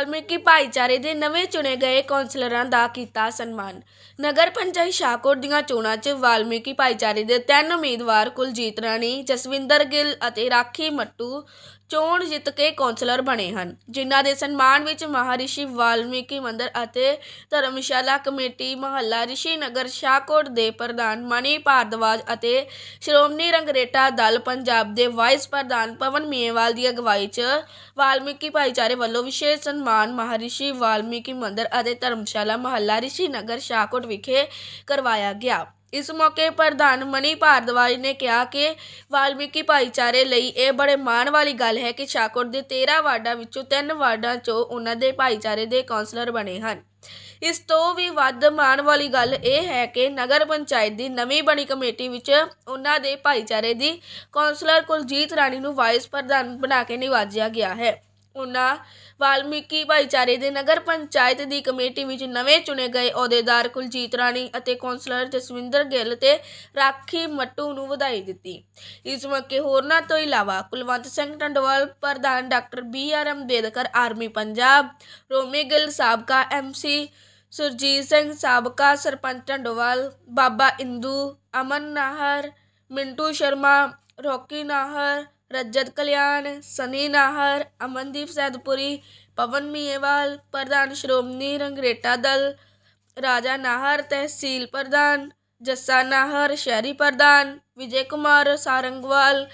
ਵਾਲਮੀਕੀ ਭਾਈਚਾਰੇ ਦੇ ਨਵੇਂ ਚੁਣੇ ਗਏ ਕੌਂਸਲਰਾਂ ਦਾ ਕੀਤਾ ਸਨਮਾਨ। ਨਗਰ ਪੰਚਾਇਤ ਸ਼ਾਹਕੋਟ ਦੀਆਂ ਚੋਣਾਂ 'ਚ ਵਾਲਮੀਕੀ ਭਾਈਚਾਰੇ ਦੇ ਤਿੰਨ ਉਮੀਦਵਾਰ ਕੁਲਜੀਤ ਰਾਣੀ, ਜਸਵਿੰਦਰ ਗਿੱਲ ਅਤੇ ਰਾਖੀ ਮੱਟੂ ਚੋਣ ਜਿੱਤ ਕੇ ਕੌਂਸਲਰ ਬਣੇ ਹਨ। ਜਿਨ੍ਹਾਂ ਦੇ ਸਨਮਾਨ ਵਿੱਚ ਮਹਾਰਿਸ਼ੀ ਵਾਲਮੀਕੀ ਮੰਦਰ ਅਤੇ ਧਰਮਸ਼ਾਲਾ ਕਮੇਟੀ, ਮਹੱਲਾ ਰਿਸ਼ੀ ਨਗਰ ਸ਼ਾਹਕੋਟ ਦੇ ਪ੍ਰਧਾਨ ਮਣੀ ਭਾਰਦਵਾਜ ਅਤੇ ਸ਼੍ਰੋਮਣੀ ਰੰਗਰੇਟਾ ਦਲ ਪੰਜਾਬ ਦੇ ਵਾਈਸ ਪ੍ਰਧਾਨ ਪਵਨ ਮੀਏਵਾਲ ਦੀ ਅਗਵਾਈ 'ਚ ਵਾਲਮੀਕੀ ਭਾਈਚਾਰੇ ਵੱਲੋਂ ਵਿਸ਼ੇਸ਼ ਸਨਮਾਨ ਮਹਾਰਿਸ਼ੀ ਵਾਲਮੀਕੀ ਮੰਦਰ ਅਤੇ ਧਰਮਸ਼ਾਲਾ ਮਹੱਲਾ ਰਿਸ਼ੀ ਨਗਰ ਸ਼ਾਹਕੋਟ ਵਿਖੇ ਕਰਵਾਇਆ ਗਿਆ। ਇਸ ਮੌਕੇ ਪ੍ਰਧਾਨ ਮਨੀ ਭਾਰਦਵਾਜ ਨੇ ਕਿਹਾ ਕਿ ਵਾਲਮੀਕੀ ਭਾਈਚਾਰੇ ਲਈ ਇਹ ਬੜੇ ਮਾਣ ਵਾਲੀ ਗੱਲ ਹੈ ਕਿ ਸ਼ਾਹਕੋਟ ਦੇ 13 ਵਾਰਡਾਂ ਵਿੱਚੋਂ 3 ਵਾਰਡਾਂ 'ਚੋਂ ਉਹਨਾਂ ਦੇ ਭਾਈਚਾਰੇ ਦੇ ਕੌਂਸਲਰ ਬਣੇ ਹਨ। ਇਸ ਤੋਂ ਵੀ ਵੱਧ ਮਾਣ ਵਾਲੀ ਗੱਲ ਇਹ ਹੈ ਕਿ ਨਗਰ ਪੰਚਾਇਤ ਦੀ ਨਵੀਂ ਬਣੀ ਕਮੇਟੀ ਵਿੱਚ ਉਹਨਾਂ ਦੇ ਭਾਈਚਾਰੇ ਦੀ ਕੌਂਸਲਰ ਕੁਲਜੀਤ ਰਾਣੀ ਨੂੰ ਵਾਈਸ ਪ੍ਰਧਾਨ ਬਣਾ ਕੇ ਨਿਵਾਜਿਆ ਗਿਆ ਹੈ। ਉਨ੍ਹਾਂ ਵਾਲਮੀਕੀ ਭਾਈਚਾਰੇ ਦੇ ਨਗਰ ਪੰਚਾਇਤ ਦੀ ਕਮੇਟੀ ਵਿੱਚ ਨਵੇਂ ਚੁਣੇ ਗਏ ਅਹੁਦੇਦਾਰ ਕੁਲਜੀਤ ਰਾਣੀ ਅਤੇ ਕੌਂਸਲਰ ਜਸਵਿੰਦਰ ਗਿੱਲ ਤੇ ਰਾਖੀ ਮੱਟੂ ਨੂੰ ਵਧਾਈ ਦਿੱਤੀ। ਇਸ ਮੌਕੇ ਹੋਰਨਾਂ ਤੋਂ ਇਲਾਵਾ ਕੁਲਵੰਤ ਸਿੰਘ ਟੰਡਵਾਲ, ਪ੍ਰਧਾਨ doctor B R Ambedkar, army Punjab, Romi Gill ਸਾਬਕਾ ਐਮਸੀ, ਸੁਰਜੀਤ ਸਿੰਘ ਸਾਬਕਾ ਸਰਪੰਚ ਟੰਡਵਾਲ, ਬਾਬਾ ਇੰਦੂ, ਅਮਨ ਨਾਹਰ, ਮਿੰਟੂ ਸ਼ਰਮਾ, ਰੋਕੀ ਨਾਹਰ ਰਜਤ ਕਲਿਆਣ, ਸਨੀ ਨਾਹਰ, ਅਮਨਦੀਪ ਸੈਦਪੁਰੀ, ਪਵਨ ਮੀਏਵਾਲ, ਪ੍ਰਧਾਨ ਸ਼੍ਰੋਮਣੀ ਰੰਗਰੇਟਾ ਦਲ, ਰਾਜਾ ਨਾਹਰ, ਤਹਿਸੀਲ ਪ੍ਰਧਾਨ, ਜੱਸਾ ਨਾਹਰ, ਸ਼ਹਿਰੀ ਪ੍ਰਧਾਨ, ਵਿਜੇ ਕੁਮਾਰ ਸਾਰੰਗਵਾਲ,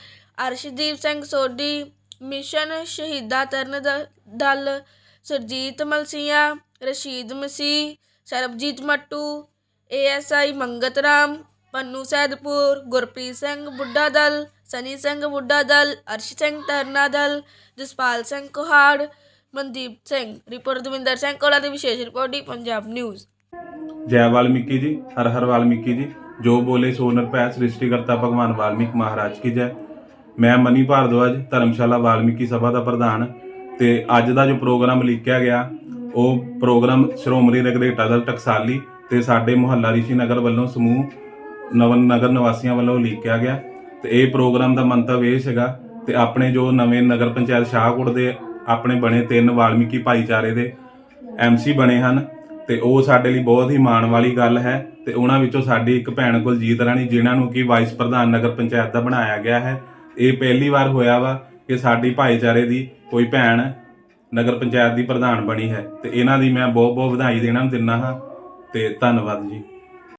ਅਰਸ਼ਦੀਪ ਸਿੰਘ ਸੋਢੀ, ਮਿਸ਼ਨ ਸ਼ਹੀਦਾ ਤਰਨ ਦ- ਦਲ, ਸਰਜੀਤ ਮਲਸੀਆ, ਰਸ਼ੀਦ ਮਸੀਹ, ਸਰਬਜੀਤ ਮੱਟੂ ਏਐਸਆਈ ਮੰਗਤ ਰਾਮ, ਪੰਨੂ ਸੈਦਪੁਰ, ਗੁਰਪ੍ਰੀਤ ਸਿੰਘ ਬੁੱਢਾ ਦਲ ਸਨੀ ਸਿੰਘ ਬੁੱਢਾ ਦਲ, ਅਰਸ਼ ਸਿੰਘ ਤਰਨਾ ਦਲ, ਜਸਪਾਲ ਸਿੰਘ ਕੋਹਾੜ, ਮਨਦੀਪ ਸਿੰਘ, ਰਿਪੋਰਟ ਦਵਿੰਦਰ ਸਿੰਘ ਕੋਲਾ ਦੀ ਵਿਸ਼ੇਸ਼ ਰਿਪੋਰਟ ਦੀ ਪੰਜਾਬ ਨਿਊਜ਼। ਜੈ ਵਾਲਮੀਕੀ ਜੀ, ਹਰ ਹਰ ਵਾਲਮੀਕੀ ਜੀ। ਜੋ ਬੋਲੇ ਸੋ ਨਰ ਸ੍ਰਿਸ਼ਟੀ ਕਰਤਾ ਭਗਵਾਨ ਵਾਲਮੀਕ ਮਹਾਰਾਜ ਕੀ ਜੈ। ਮੈਂ ਮਨੀ ਭਾਰਦਵਾਜ, ਧਰਮਸ਼ਾਲਾ ਵਾਲਮੀਕੀ ਸਭਾ ਦਾ ਪ੍ਰਧਾਨ ਤੇ ਅੱਜ ਦਾ ਜੋ ਪ੍ਰੋਗਰਾਮ ਲਿਖਿਆ ਗਿਆ, ਉਹ ਪ੍ਰੋਗਰਾਮ ਸ਼੍ਰੋਮਣੀ ਰਗਰੇਟਾ ਦਲ ਟਕਸਾਲੀ ਤੇ ਸਾਡੇ ਮੁਹੱਲਾ ਰਿਸ਼ੀ ਨਗਰ ਵੱਲੋਂ ਸਮੂਹ ਨਵਨ ਨਗਰ ਨਿਵਾਸੀਆਂ ਵੱਲੋਂ ਲਿਖਿਆ ਗਿਆ। ਤੇ ਇਹ ਪ੍ਰੋਗਰਾਮ ਦਾ ਮੰਤਵ ਇਹ ਸੀਗਾ ਤੇ ਆਪਣੇ ਜੋ ਨਵੇਂ ਨਗਰ ਪੰਚਾਇਤ ਸ਼ਾਹਕੋਟ ਦੇ ਆਪਣੇ ਬਣੇ ਤਿੰਨ ਵਾਲਮੀਕੀ ਭਾਈਚਾਰੇ ਦੇ ਐਮਸੀ ਬਣੇ ਹਨ ਤੇ ਉਹ ਸਾਡੇ ਲਈ ਬਹੁਤ ਹੀ ਮਾਣ ਵਾਲੀ ਗੱਲ ਹੈ ਤੇ ਉਹਨਾਂ ਵਿੱਚੋਂ ਸਾਡੀ ਇੱਕ ਭੈਣ ਕੁਲਜੀਤ ਰਾਣੀ, ਜਿਨ੍ਹਾਂ ਨੂੰ ਕਿ ਵਾਈਸ ਪ੍ਰਧਾਨ ਨਗਰ ਪੰਚਾਇਤ ਦਾ ਬਣਾਇਆ ਗਿਆ ਹੈ। ਇਹ ਪਹਿਲੀ ਵਾਰ ਹੋਇਆ ਵਾ ਕਿ ਸਾਡੀ ਭਾਈਚਾਰੇ ਦੀ ਕੋਈ ਭੈਣ ਨਗਰ ਪੰਚਾਇਤ ਦੀ ਪ੍ਰਧਾਨ ਬਣੀ ਹੈ ਤੇ ਇਹਨਾਂ ਦੀ ਮੈਂ ਬਹੁਤ ਬਹੁਤ ਵਧਾਈ ਦੇਣਾ ਦਿੰਦਾ ਹਾਂ ਤੇ ਧੰਨਵਾਦ ਜੀ।